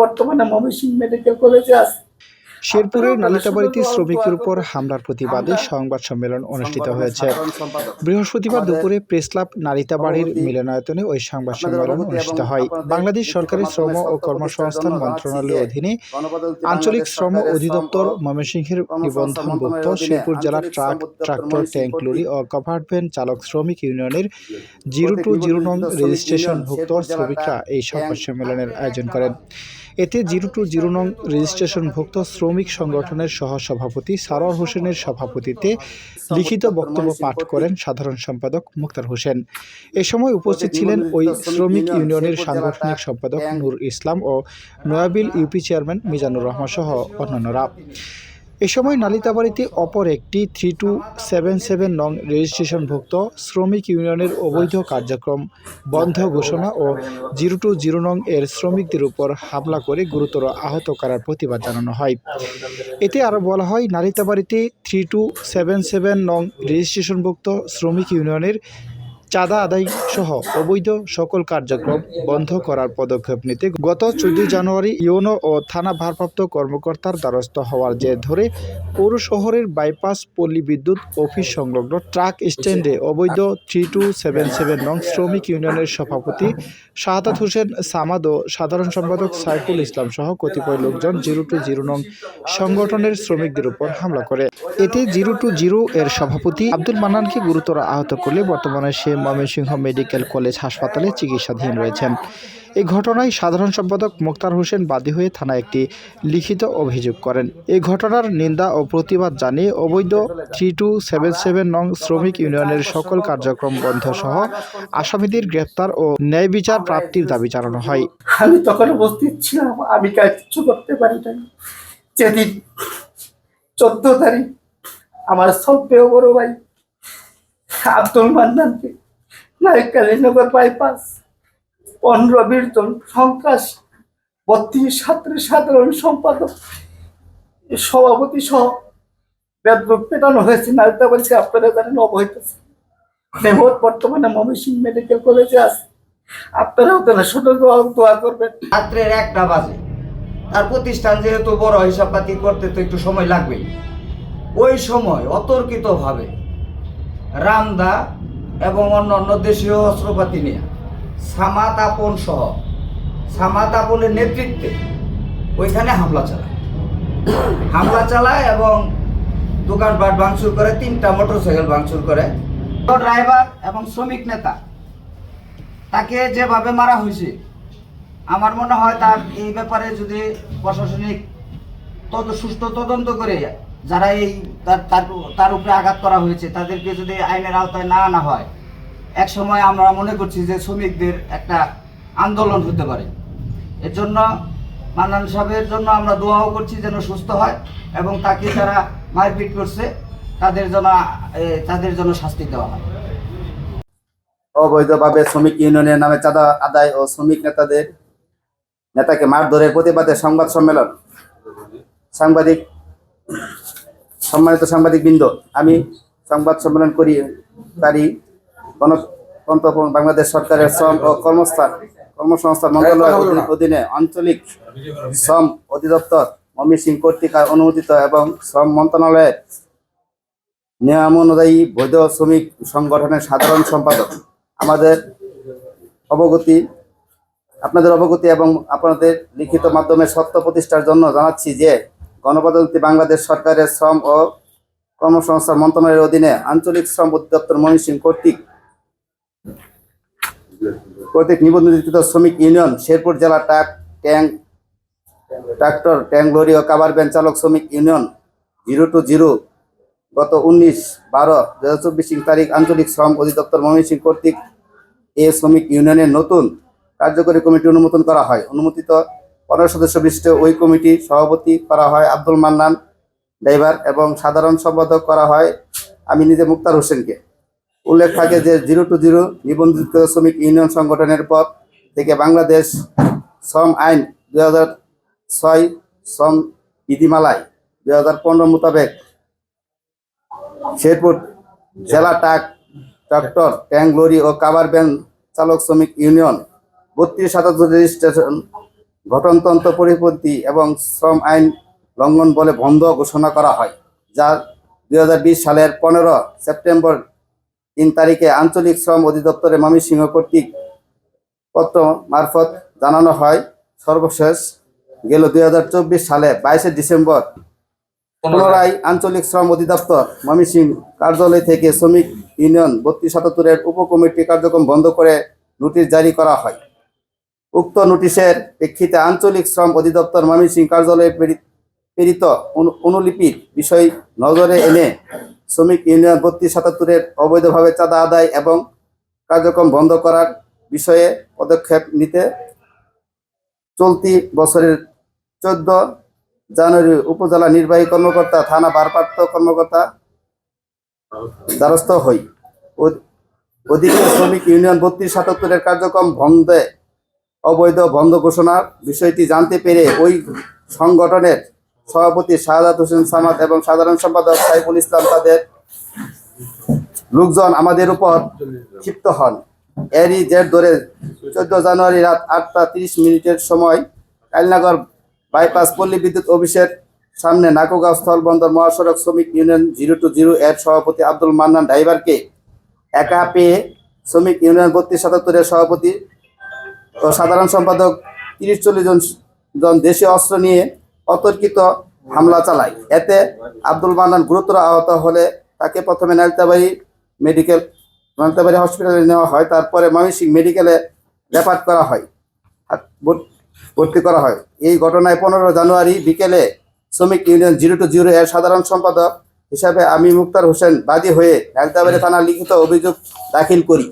বর্তমানে ময়মনসিংহ মেডিকেল কলেজে আছে। শেরপুরের নালিতাবাড়িতে শ্রমিকের উপর হামলার প্রতিবাদে সংবাদ সম্মেলন অনুষ্ঠিত হয়েছে বৃহস্পতিবার দুপুরে প্রেস ক্লাব নালিতাবাড়ির মিলনায়তনে ওই সংবাদ সম্মেলন অনুষ্ঠিত হয়। বাংলাদেশ সরকারের শ্রম ও কর্মসংস্থান মন্ত্রণালয়ের অধীনে আঞ্চলিক শ্রম অধিদপ্তর ময়মনসিংহের নিবন্ধনভুক্ত শেরপুর জেলার ট্রাক ট্রাক্টর ট্যাঙ্ক লরি ও কভার্ড ভ্যান চালক শ্রমিক ইউনিয়নের জিরো টু জিরো নং রেজিস্ট্রেশনভুক্ত শ্রমিকরা এই সংবাদ সম্মেলনের আয়োজন করেন। এতে জিরো টু জিরো নং রেজিস্ট্রেশনভুক্ত শ্রমিক সংগঠনের সহসভাপতি সারোয়ার হোসেনের সভাপতিতে লিখিত বক্তব্য পাঠ করেন সাধারণ সম্পাদক মুক্তার হোসেন। এ সময় উপস্থিত ছিলেন ওই শ্রমিক ইউনিয়নের সাংগঠনিক সম্পাদক নূর ইসলাম ও নয়াবিল ইউপি চেয়ারম্যান মিজানুর রহমান সহ অন্যান্যরা। এ সময় নালিতাবাড়িতে অপর একটি থ্রি টু সেভেন সেভেন নং রেজিস্ট্রেশনভুক্ত শ্রমিক ইউনিয়নের অবৈধ কার্যক্রম বন্ধ ঘোষণা ও জিরো টু জিরো নং এর শ্রমিকদের উপর হামলা করে গুরুতর আহত করার প্রতিবাদ জানানো হয়। এতে আরও বলা হয়, নালিতাবাড়িতে থ্রি টু সেভেন সেভেন নং রেজিস্ট্রেশনভুক্ত শ্রমিক ইউনিয়নের চাঁদা আদায় সহ অবৈধ সকল কার্যক্রম বন্ধ করার পদক্ষেপ নিতে গত চোদ্দই জানুয়ারি ইউনো ও থানা ভারপ্রাপ্ত কর্মকর্তার দ্বারস্থ হওয়ার জের ধরে পৌর শহরের বাইপাস পল্লী বিদ্যুৎ অফিস সংলগ্ন ট্রাক স্ট্যান্ডে অবৈধ থ্রি টু সেভেন সেভেন নং শ্রমিক ইউনিয়নের সভাপতি শাহাদাত হোসেন সামাদ ও সাধারণ সম্পাদক সাইফুল ইসলাম সহ কতিপয় লোকজন জিরো টু জিরো নং সংগঠনের শ্রমিকদের উপর হামলা করে। এতে জিরো টু জিরো এর সভাপতি আব্দুল মান্নানকে গুরুতর আহত করলে বর্তমানে সে ময়মনসিংহ মেডিকেল কলেজ হাসপাতালে চিকিৎসাধীন রয়েছেন। এই ঘটনায় সাধারণ সম্পাদক মোক্তার হোসেন বাদী হয়ে থানায় একটি লিখিত অভিযোগ করেন। এই ঘটনার নিন্দা ও প্রতিবাদ জানিয়ে অবৈধ থ্রি টু সেভেন সেভেন নং শ্রমিক ইউনিয়নের সকল কার্যক্রম বন্ধ সহ আসামিদের গ্রেপ্তার ও ন্যায় বিচার প্রাপ্তির দাবি জানানো হয়। আমি তখন উপস্থিত ছিলাম, আমি কাজ কিছু করতে পারি নাই। যেদিন চোদ্দ তারিখ আমার সভ্যেয় বড় ভাই আব্দুল মান্নানকে নায়িকালীনগর বাইপাস পনেরো বিশ জন সন্ত্রাস, বত্রিশ ছাত্রের সাধারণ সম্পাদক, সভাপতি সহ বেদরূপ পেটানো হয়েছে। নায়িকা বলছে, আপনারা জানেন, অবৈধ মেহর বর্তমানে ময়মনসিংহ মেডিকেল কলেজে আছে। আপনারাও তাহলে দোয়া দোয়া করবেন। রাত্রের একটা বাজে। আর প্রতিষ্ঠান যেহেতু বড়, হিসাবপাতি করতে তো একটু সময় লাগবেই। ওই সময় অতর্কিতভাবে রামদা এবং অন্য অন্য দেশীয় অস্ত্রপাতি নিয়ে। সামাত আপন সহ। সামাত আপনের নেতৃত্বে ওইখানে হামলা চালায়। হামলা চালায় এবং দোকান দোকানপাট ভাঙচুর করে, তিনটা মোটরসাইকেল ভাঙচুর করে। ড্রাইভার এবং শ্রমিক নেতা, তাকে যেভাবে মারা হয়েছে, আমার মনে হয় তার এই ব্যাপারে যদি প্রশাসনিক তদ, সুষ্ঠু তদন্ত করে যারা এই তার উপরে আঘাত করা হয়েছে, তাদেরকে যদি আইনের আওতায় না আনা হয় এক সময় আমরা মনে করছি যে শ্রমিকদের একটা আন্দোলন হতে পারে। এর জন্য মান্নান সাহেবের জন্য আমরা দোয়াও করছি যেন সুস্থ হয় এবং তাকে যারা মারপিট করছে, তাদের জন্য তাদের জন্য শাস্তি দেওয়া হয়। অবৈধভাবে শ্রমিক ইউনিয়নের নামে চাঁদা আদায় ও শ্রমিক নেতাদের, নেতাকে মারধরের প্রতিবাদে সংবাদ সম্মেলন। সাংবাদিক সম্মানিত সাংবাদিক বৃন্দ আমি সংবাদ সম্মেলন করি কারি গণতন্ত্র বাংলাদেশ সরকারের শ্রম ও কর্মস্থান কর্মসংস্থান মন্ত্রণালয়ের অধীনে- আঞ্চলিক শ্রম অধিদপ্তর ময়মনসিংহ কর্তৃক অনুমোদিত এবং শ্রম মন্ত্রণালয়ের নিয়ম অনুযায়ী বৈধ শ্রমিক সংগঠনের সাধারণ সম্পাদক। আমাদের অবগতি আপনাদের অবগতি এবং আপনাদের লিখিত মাধ্যমে সত্য প্রতিষ্ঠার জন্য জানাচ্ছি যে গণপ্রজাতন্ত্রী বাংলাদেশ সরকারের শ্রম ও কর্মসংস্থান মন্ত্রণালয়ের অধীনে আঞ্চলিক শ্রম অধিদপ্তর ময়মনসিংহ কর্তৃক কর্তৃক নিবন্ধিত শ্রমিক ইউনিয়ন শেরপুর জেলা truck tank tractor tank lorry ও কাভার ভ্যান চালক শ্রমিক ইউনিয়ন জিরো টু জিরো গত উনিশ বারো দু হাজার চব্বিশ তারিখ আঞ্চলিক শ্রম অধিদপ্তর ময়মনসিংহ কর্তৃক এ শ্রমিক ইউনিয়নের নতুন কার্যকরী কমিটি অনুমোদন করা হয়। অনুমোদিত পনেরো সদস্য বিশিষ্ট ওই কমিটি সভাপতি করা হয় আব্দুল মান্নান ড্রাইভার এবং সাধারণ সম্পাদক করা হয় আমি নিজে মুক্তার হোসেনকে। উল্লেখ থাকে যে জিরো টু জিরো নিবন্ধিত শ্রমিক ইউনিয়ন সংগঠনের পর থেকে বাংলাদেশ শ্রম আইন দুই হাজার ছয় শ্রম বিধিমালায় দুই হাজার পনেরো মোতাবেক শেরপুর জেলা ট্রাক ট্রাক্টর ট্যাঙ্ক লরি ও কাভার ভ্যান চালক শ্রমিক ইউনিয়ন বত্রিশ সাতাত্তর রেজিস্ট্রেশন গঠনতন্ত্র পরিপন্থী এবং শ্রম আইন লঙ্ঘন বলে বন্ধ ঘোষণা করা হয়, যা দু হাজার বিশ সালের পনেরো সেপ্টেম্বর তিন তারিখে আঞ্চলিক শ্রম অধিদপ্তরের ময়মনসিংহ কর্তৃক পত্র মারফত জানানো হয়। সর্বশেষ গেল দু হাজার চব্বিশ সালে বাইশে ডিসেম্বর পুনরায় আঞ্চলিক শ্রম অধিদপ্তর ময়মনসিংহ কার্যালয় থেকে শ্রমিক ইউনিয়ন বত্রিশ সাতাত্তরের উপকমিটি কার্যক্রম বন্ধ করে নোটিশ জারি করা হয়। উক্ত নোটিশের প্রেক্ষিতে আঞ্চলিক শ্রম অধিদপ্তর ময়মনসিংহ কার্যালয়ে প্রেরিত- প্রেরিত অনু- অনুলিপির বিষয় নজরে এনে শ্রমিক ইউনিয়ন বত্রিশ সাতাত্তরের অবৈধভাবে চাঁদা আদায় এবং কার্যক্রম বন্ধ করার বিষয়ে পদক্ষেপ নিতে চলতি বছরের চোদ্দ জানুয়ারি উপজেলা নির্বাহী কর্মকর্তা, থানা ভারপ্রাপ্ত কর্মকর্তা দ্বারস্থ হই। ওদিকে শ্রমিক ইউনিয়ন বত্রিশ সাতাত্তরের কার্যক্রম বন্ধে অবৈধ বন্ধ ঘোষণার বিষয়টি জানতে পেরে ওই সংগঠনের সভাপতি শাহাদাত হোসেন সামাদ এবং সাধারণ সম্পাদক সাইফুল ইসলাম তাদের লোকজন আমাদের উপর ক্ষিপ্ত হন। এরই জের ধরে চোদ্দ জানুয়ারি রাত আটটা তিরিশ মিনিটের সময় কালনাগর বাইপাস পল্লী বিদ্যুৎ অফিসের সামনে নাকুগাঁও স্থলবন্দর মহাসড়ক শ্রমিক ইউনিয়ন জিরো টু জিরো এর সভাপতি আব্দুল মান্নান ড্রাইভারকে একা পেয়ে শ্রমিক ইউনিয়ন বত্রিশ সাতাত্তরের সভাপতি সাধারণ সম্পাদক তিরিশ চল্লিশ জন জন দেশীয় অস্ত্র নিয়ে অতর্কিত হামলা চালায়। এতে আব্দুল মান্নান গুরুতর আহত হলে তাকে প্রথমে নালিতাবাড়ি মেডিকেল নালিতাবাড়ি হসপিটালে নেওয়া হয়, তারপরে ময়মনসিংহ মেডিকেলে রেফার করা হয় ভর্তি করা হয়। এই ঘটনায় পনেরো জানুয়ারি বিকেলে শ্রমিক ইউনিয়ন জিরো টু জিরো এর সাধারণ সম্পাদক হিসাবে আমি মুক্তার হোসেন বাদী হয়ে নালিতাবাড়ি থানা লিখিত অভিযোগ দাখিল করি।